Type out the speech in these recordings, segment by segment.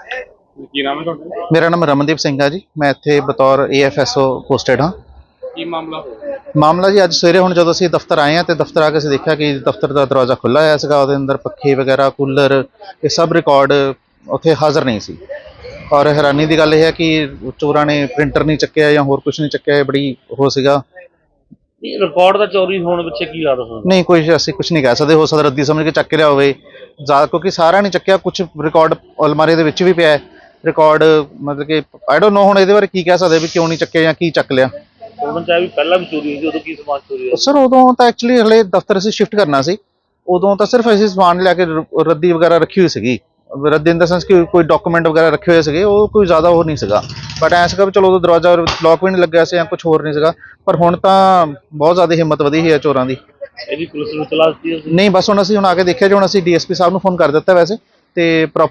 ਕੀ ਨਾਮ ਹੈ ਤੁਹਾਡਾ? ਮੇਰਾ ਨਾਮ ਰਮਨਦੀਪ ਸਿੰਘ ਹੈ ਜੀ। ਮੈਂ ਇੱਥੇ ਬਤੌਰ ਏਐਫਐਸਓ ਪੋਸਟਡ ਹਾਂ। ਕੀ ਮਾਮਲਾ ਮਾਮਲਾ ਜੀ ਅੱਜ ਸਵੇਰੇ ਹੁਣ ਜਦੋਂ ਅਸੀਂ ਦਫ਼ਤਰ ਆਏ ਹਾਂ ਤੇ ਦਫ਼ਤਰ ਆ ਕੇ ਅਸੀਂ ਦੇਖਿਆ ਕਿ ਦਫ਼ਤਰ ਦਾ ਦਰਵਾਜ਼ਾ ਖੁੱਲ੍ਹਾ ਹੋਇਆ ਸੀਗਾ ਉਹਦੇ ਅੰਦਰ ਪੱਖੇ ਵਗੈਰਾ ਕੂਲਰ ਇਹ ਸਭ ਰਿਕਾਰਡ ਉੱਥੇ ਹਾਜ਼ਰ ਨਹੀਂ ਸੀ। ਔਰ ਹੈਰਾਨੀ ਦੀ ਗੱਲ ਇਹ ਹੈ ਕਿ ਚੋਰਾਂ ਨੇ ਪ੍ਰਿੰਟਰ ਨਹੀਂ ਚੱਕਿਆ ਜਾਂ ਹੋਰ ਕੁਝ ਨਹੀਂ ਚੱਕਿਆ ਇਹ ਬੜੀ ਉਹ ਸੀਗਾ। ਰਿਕਾਰਡ ਦਾ ਚੋਰੀ ਹੋਣ ਪਿੱਛੇ ਕੀ ਲੱਗਦਾ ਤੁਹਾਨੂੰ ਨਹੀਂ ਕੋਈ ਅਸੀਂ ਕੁਝ ਨਹੀਂ ਕਹਿ ਸਕਦੇ। ਹੋ ਸਕਦਾ ਰੱਦੀ ਸਮਝ ਕੇ ਚੱਕ ਲਿਆ ਹੋਵੇ। ਜ਼ਿਆਦਾ ਕਿਉਂਕਿ ਸਾਰਾ ਨਹੀਂ ਚੱਕਿਆ ਕੁਝ ਰਿਕਾਰਡ ਅਲਮਾਰੀ ਦੇ ਵਿੱਚ ਵੀ ਪਿਆ ਹੈ। ਰਿਕਾਰਡ ਮਤਲਬ ਕਿ ਆਈ ਡੋਨਟ ਨੋ ਹੁਣ ਇਹਦੇ ਬਾਰੇ ਕੀ ਕਹਿ ਸਕਦੇ ਵੀ ਕਿਉਂ ਨਹੀਂ ਚੱਕਿਆ ਜਾਂ ਕੀ ਚੱਕ ਲਿਆ। ਉਹਨਾਂ ਚਾਹੇ ਵੀ ਪਹਿਲਾਂ ਵੀ ਚੋਰੀ ਹੋਈ ਸੀ ਉਦੋਂ ਕੀ ਸਮਾਨ ਚੋਰੀ ਹੋਇਆ ਸਰ ਉਦੋਂ ਤਾਂ ਐਕਚੁਅਲੀ ਹਲੇ ਦਫ਼ਤਰ ਅਸੀਂ ਸ਼ਿਫਟ ਕਰਨਾ ਸੀ। ਉਦੋਂ ਤਾਂ ਸਿਰਫ ਅਸੀਂ ਸਮਾਨ ਲਿਆ ਕੇ ਰ- ਰੱਦੀ ਵਗੈਰਾ ਰੱਖੀ ਹੋਈ ਸੀਗੀ। ਰੱਦੀ ਇਨ ਦਾ ਸੈਂਸ ਕਿ ਕੋਈ ਡਾਕੂਮੈਂਟ ਵਗੈਰਾ ਰੱਖੇ ਹੋਏ ਸੀਗੇ ਉਹ ਕੋਈ ਜ਼ਿਆਦਾ ਉਹ ਨਹੀਂ ਸੀਗਾ। ਬਟ ਐਂ ਸੀਗਾ ਵੀ ਚਲੋ ਉਦੋਂ ਦਰਵਾਜ਼ਾ ਲੌਕ ਵੀ ਨਹੀਂ ਲੱਗਿਆ ਸੀ ਜਾਂ ਕੁਝ ਹੋਰ ਨਹੀਂ ਸੀਗਾ। ਪਰ ਹੁਣ ਤਾਂ ਬਹੁਤ ਜ਼ਿਆਦਾ ਹਿੰਮਤ ਵਧੀ ਹੋਈ ਹੈ ਚੋਰਾਂ ਦੀ। ਇਹਦੀ ਪੁਲਿਸ ਨੂੰ ਤਲਾਸ਼ ਦਿੱਤੀ ਅਸੀਂ ਨਹੀਂ ਬਸ ਹੁਣ ਅਸੀਂ ਹੁਣ ਆ ਕੇ ਦੇਖਿਆ ਜੀ ਹੁਣ ਅਸੀਂ ਡੀਐਸਪੀ ਸਾਹਿਬ ਨੂੰ ਫੋਨ ਕਰ ਦਿੱਤਾ ਵੈਸੇ ਤੇ ਪ੍ਰੋਪ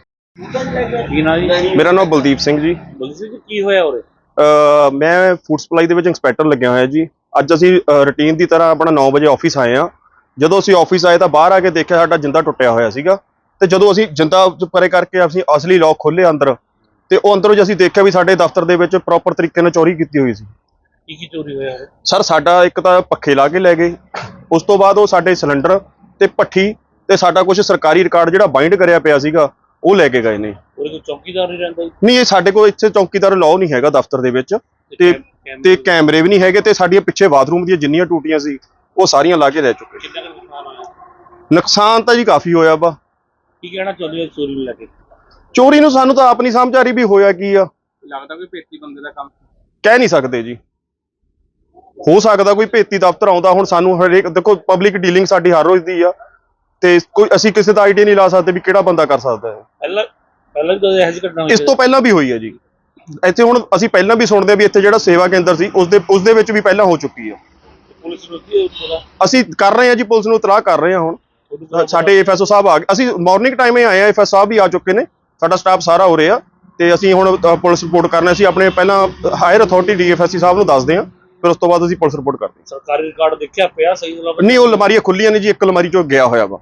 ਕੀ ਨਾ ਜੀ? ਮੇਰਾ ਨਾਮ ਬਲਦੀਪ ਸਿੰਘ ਜੀ। ਬੋਲੀ ਸੀ ਕੀ ਹੋਇਆ ਉਰੇ? ਅਹ ਮੈਂ ਫੂਡ ਸਪਲਾਈ ਦੇ ਵਿੱਚ ਇੰਸਪੈਕਟਰ ਲੱਗਿਆ ਹੋਇਆ ਜੀ। ਅੱਜ ਅਸੀਂ ਰੁਟੀਨ ਦੀ ਤਰ੍ਹਾਂ ਆਪਣਾ 9 ਵਜੇ ਆਫਿਸ ਆਏ ਆ ਜਦੋਂ ਅਸੀਂ ਆਫਿਸ ਆਏ ਤਾਂ ਬਾਹਰ ਆ ਕੇ ਦੇਖਿਆ ਸਾਡਾ ਜਿੰਦਾ ਟੁੱਟਿਆ ਹੋਇਆ ਸੀਗਾ। ਤੇ ਜਦੋਂ ਅਸੀਂ ਜਿੰਦਾ ਪਰੇ ਕਰਕੇ ਅਸੀਂ ਅਸਲੀ ਲੋਕ ਖੋਲੇ ਅੰਦਰ ਤੇ ਉਹ ਅੰਦਰੋਂ ਜੀ ਅਸੀਂ ਦੇਖਿਆ ਵੀ ਸਾਡੇ ਦਫ਼ਤਰ ਦੇ ਵਿੱਚ ਪ੍ਰੋਪਰ ਤਰੀਕੇ ਨਾਲ ਚੋਰੀ ਕੀਤੀ ਹੋਈ ਸੀ। ਕੀ ਕੀ ਚੋਰੀ ਹੋਇਆ? ਸਰ ਸਾਡਾ ਇੱਕ ਤਾਂ ਪੱਖੇ ਲਾ ਕੇ ਲੈ ਗਏ। ਉਸ ਤੋਂ ਬਾਅਦ ਉਹ ਸਾਡੇ ਸਿਲੰਡਰ ਤੇ ਭੱਠੀ ਤੇ ਸਾਡਾ ਕੁਝ ਸਰਕਾਰੀ ਰਿਕਾਰਡ ਜਿਹੜਾ ਬਾਈਂਡ ਕਰਿਆ ਪਿਆ ਸੀਗਾ ਉਹ ਲੈ ਕੇ ਗਏ ਨੇ। ਉਰੇ ਕੋਈ ਚੌਕੀਦਾਰ ਨਹੀਂ ਰਹਿੰਦਾ? ਜੀ? ਨਹੀਂ ਇਹ ਸਾਡੇ ਕੋਲ ਇੱਥੇ ਚੌਕੀਦਾਰ ਲਾਅ ਨਹੀਂ ਹੈਗਾ ਦਫ਼ਤਰ ਦੇ ਵਿੱਚ ਤੇ ਤੇ ਕੈਮਰੇ ਵੀ ਨਹੀਂ ਹੈਗੇ ਤੇ ਸਾਡੀਆਂ ਪਿੱਛੇ ਬਾਥਰੂਮ ਦੀਆਂ ਜਿੰਨੀਆਂ ਟੂਟੀਆਂ ਸੀ ਉਹ ਸਾਰੀਆਂ ਲਾ ਕੇ ਲੈ ਚੁੱਕੇ ਕਿੰਨਾ ਕੁ ਨੁਕਸਾਨ ਹੋਇਆ? ਨੁਕਸਾਨ ਤਾਂ ਜੀ ਕਾਫੀ ਹੋਇਆ ਵਾ। ਕੀ ਕਹਿਣਾ ਚਾਹੁੰਦੇ ਹੋ ਚੋਰੀ ਨੂੰ ਲੈ ਕੇ? ਚੋਰੀ ਨੂੰ ਸਾਨੂੰ ਤਾਂ ਆਪ ਨਹੀਂ ਸਮਝ ਆ ਰਹੀ ਵੀ ਹੋਇਆ ਕੀ ਆ। ਲੱਗਦਾ ਕੋਈ ਪੇਟੀ ਬੰਦੇ ਦਾ ਕੰਮ ਕਹਿ ਨਹੀਂ ਸਕਦੇ ਜੀ। ਹੋ ਸਕਦਾ ਕੋਈ ਭੇਤੀ ਦਫ਼ਤਰ ਆਉਂਦਾ ਹੁਣ ਸਾਨੂੰ ਹਰੇਕ ਦੇਖੋ ਪਬਲਿਕ ਡੀਲਿੰਗ ਸਾਡੀ ਹਰ ਰੋਜ਼ ਦੀ ਆ ਤੇ ਕੋਈ ਅਸੀਂ ਕਿਸੇ ਦਾ ਆਈਡੀਆ ਨਹੀਂ ਲਾ ਸਕਦੇ ਵੀ ਕਿਹੜਾ ਬੰਦਾ ਕਰ ਸਕਦਾ ਹੈ। ਪਹਿਲਾਂ ਪਹਿਲਾਂ ਵੀ ਕਦੇ ਇਹੋ ਜਿਹੀ ਘਟਨਾ ਹੋਈ ਇਸ ਤੋਂ ਪਹਿਲਾਂ ਵੀ ਹੋਈ ਹੈ ਜੀ। ਇੱਥੇ ਹੁਣ ਅਸੀਂ ਪਹਿਲਾਂ ਵੀ ਸੁਣਦੇ ਵੀ ਇੱਥੇ ਜਿਹੜਾ ਸੇਵਾ ਕੇਂਦਰ ਸੀ ਉਸ ਦੇ ਉਸ ਦੇ ਵਿੱਚ ਵੀ ਪਹਿਲਾਂ ਹੋ ਚੁੱਕੀ ਆ। ਪੁਲਿਸ ਨੂੰ ਕੀ ਪਤਾ? ਅਸੀਂ ਕਰ ਰਹੇ ਹਾਂ ਜੀ ਪੁਲਿਸ ਨੂੰ ਇਤਲਾਹ ਕਰ ਰਹੇ ਹਾਂ ਹੁਣ। ਸਾਡੇ ਐਫਐਸਓ ਸਾਹਿਬ ਆ ਗਏ। ਅਸੀਂ ਮਾਰਨਿੰਗ ਟਾਈਮ ਹੀ ਆਏ ਆ ਐਫਐਸ ਸਾਹਿਬ ਵੀ ਆ ਚੁੱਕੇ ਨੇ। ਸਾਡਾ ਸਟਾਫ ਸਾਰਾ ਹੋ ਰਿਹਾ ਤੇ ਅਸੀਂ ਹੁਣ ਪੁਲਿਸ ਰਿਪੋਰਟ ਕਰਨਾ ਸੀ ਆਪਣੇ ਪਹਿਲਾਂ ਹਾਇਰ ਅਥਾਰਟੀ ਡੀਐਫਐਸਸੀ ਸਾਹਿਬ ਨੂੰ ਦੱਸਦੇ ਹਾਂ। ਫਿਰ ਉਸ ਤੋਂ ਬਾਅਦ ਅਸੀਂ ਪੁਲਿਸ ਰਿਪੋਰਟ ਕਰਦੇ ਸਰਕਾਰੀ ਰਿਕਾਰਡ ਦੇਖਿਆ ਪਿਆ ਸਹੀ ਮਤਲਬ ਨਹੀਂ ਉਹ ਅਲਮਾਰੀਆਂ ਖੁੱਲੀਆਂ ਨੇ ਜੀ ਇੱਕ ਅਲਮਾਰੀ ਚੋਂ ਗਿਆ ਹੋਇਆ ਵਾ।